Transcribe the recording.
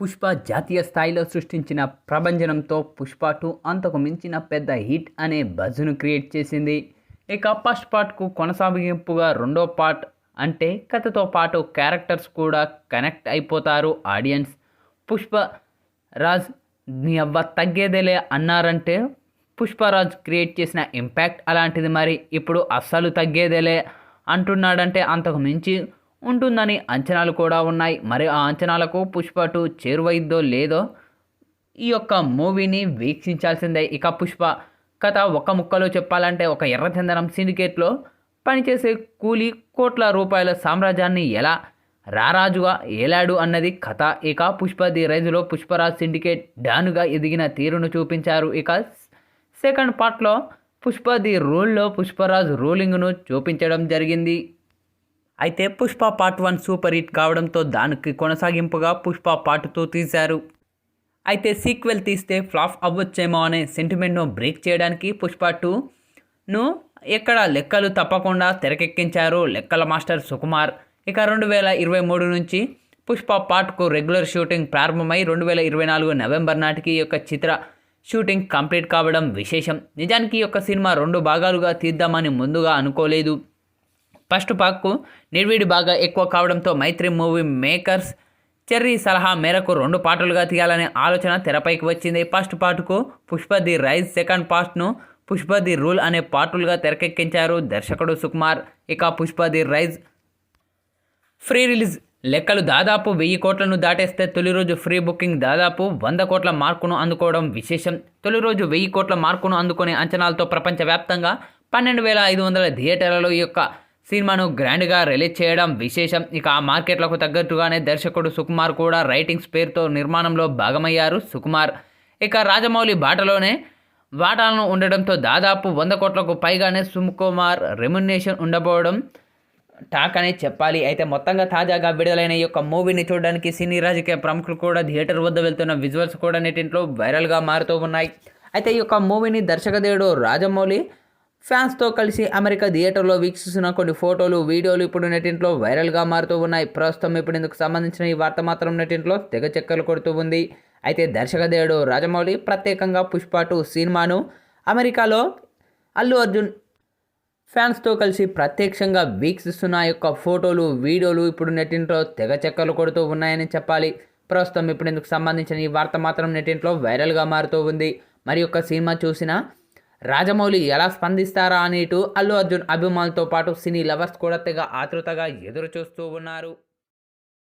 పుష్ప జాతీయ స్థాయిలో సృష్టించిన ప్రభంజనంతో పుష్ప టూ అంతకు మించిన పెద్ద హిట్ అనే బజ్ను క్రియేట్ చేసింది. ఇక ఫస్ట్ పార్ట్కు కొనసాగింపుగా రెండో పార్ట్ అంటే కథతో పాటు క్యారెక్టర్స్ కూడా కనెక్ట్ అయిపోతారు ఆడియన్స్. పుష్ప రాజ్ నీ అవ్వ తగ్గేదేలే అన్నారంటే పుష్పరాజ్ క్రియేట్ చేసిన ఇంపాక్ట్ అలాంటిది మరి. ఇప్పుడు అస్సలు తగ్గేదేలే అంటున్నాడంటే అంతకు మించి ఉంటుందని అంచనాలు కూడా ఉన్నాయి. మరి ఆ అంచనాలకు పుష్ప టూ చేరువైద్దో లేదో ఈ యొక్క మూవీని వీక్షించాల్సిందే. ఇక పుష్ప కథ ఒక ముక్కలో చెప్పాలంటే ఒక ఎర్రచందనం సిండికేట్లో పనిచేసే కూలి కోట్ల రూపాయల సామ్రాజ్యాన్ని ఎలా రారాజుగా ఏలాడు అన్నది కథ. ఇక పుష్ప ది రైజులో పుష్పరాజ్ సిండికేట్ డానుగా ఎదిగిన తీరును చూపించారు. ఇక సెకండ్ పార్ట్లో పుష్ప ది రూల్లో పుష్పరాజ్ రూలింగ్ను చూపించడం జరిగింది. అయితే Pushpa part one super hit కావడంతో దానికి కొనసాగింపుగా పుష్ప పార్ట్ టూ తీశారు. అయితే సీక్వెల్ తీస్తే ఫ్లాప్ అవ్వచ్చేమో అనే సెంటిమెంట్ను బ్రేక్ చేయడానికి పుష్ప టూను ఎక్కడ లెక్కలు తప్పకుండా తెరకెక్కించారు లెక్కల మాస్టర్ సుకుమార్. ఇక రెండు వేల ఇరవై మూడు నుంచి పుష్ప పార్ట్కు రెగ్యులర్ షూటింగ్ ప్రారంభమై రెండు వేల ఇరవై నాలుగు నవంబర్ నాటికి ఈ యొక్క చిత్ర షూటింగ్ కంప్లీట్ కావడం విశేషం. నిజానికి ఈ యొక్క సినిమా రెండు భాగాలుగా తీద్దామని ముందుగా అనుకోలేదు. ఫస్ట్ పాక్కు నిర్వీడి బాగా ఎక్కువ కావడంతో మైత్రి మూవీ మేకర్స్ చెర్రీ సలహా మేరకు రెండు పాటలుగా తీయాలనే ఆలోచన తెరపైకి వచ్చింది. ఫస్ట్ పార్ట్కు పుష్ప ది రైజ్ సెకండ్ పార్ట్ను పుష్ప ది రూల్ అనే పాటలుగా తెరకెక్కించారు దర్శకుడు సుకుమార్. ఇక Pushpa the rise pre release లెక్కలు దాదాపు వెయ్యి కోట్లను దాటేస్తే తొలి రోజు ఫ్రీ బుకింగ్ దాదాపు వంద కోట్ల మార్కును అందుకోవడం విశేషం. తొలి రోజు వెయ్యి కోట్ల మార్కును అందుకునే అంచనాలతో ప్రపంచవ్యాప్తంగా పన్నెండు వేల ఐదు వందల థియేటర్లలో ఈ యొక్క సినిమాను గ్రాండ్గా రిలీజ్ చేయడం విశేషం. ఇక ఆ మార్కెట్లకు తగ్గట్టుగానే దర్శకుడు సుకుమార్ కూడా రైటింగ్స్ పేరుతో నిర్మాణంలో భాగమయ్యారు సుకుమార్. ఇక రాజమౌళి బాటలోనే వాటాలను ఉండడంతో దాదాపు వంద కోట్లకు పైగానే సుకుమార్ రెమ్యునేషన్ ఉండబోవడం టాక్ అనే చెప్పాలి. అయితే మొత్తంగా తాజాగా విడుదలైన ఈ యొక్క మూవీని చూడడానికి సినీ రాజకీయ ప్రముఖులు కూడా థియేటర్ వద్ద వెళ్తున్న విజువల్స్ కూడా నెటింట్లో వైరల్గా మారుతూ ఉన్నాయి. అయితే ఈ యొక్క మూవీని దర్శకదేవుడు రాజమౌళి ఫ్యాన్స్తో కలిసి అమెరికా థియేటర్లో వీక్షిస్తున్న కొన్ని ఫోటోలు వీడియోలు ఇప్పుడు నెటింట్లో వైరల్గా మారుతూ ఉన్నాయి. ప్రస్తుతం ఇప్పుడు ఇందుకు సంబంధించిన ఈ వార్త మాత్రం నెటింట్లో తెగ చెక్కలు కొడుతూ ఉంది. అయితే దర్శకదేవుడు రాజమౌళి ప్రత్యేకంగా పుష్ప టూ సినిమాను అమెరికాలో అల్లు అర్జున్ ఫ్యాన్స్తో కలిసి ప్రత్యక్షంగా వీక్షిస్తున్న యొక్క ఫోటోలు వీడియోలు ఇప్పుడు నెటింట్లో తెగ చెక్కలు కొడుతూ ఉన్నాయని చెప్పాలి. ప్రస్తుతం ఇప్పుడు ఇందుకు సంబంధించిన ఈ వార్త మాత్రం నెట్టింట్లో వైరల్గా మారుతూ ఉంది. మరి యొక్క సినిమా చూసిన రాజమౌళి ఎలా స్పందిస్తారా అనేటు అల్లు అర్జున్ అభిమానులతో పాటు సినీ లవర్స్ కూడా తెగ ఆతృతగా ఎదురు చూస్తూ ఉన్నారు.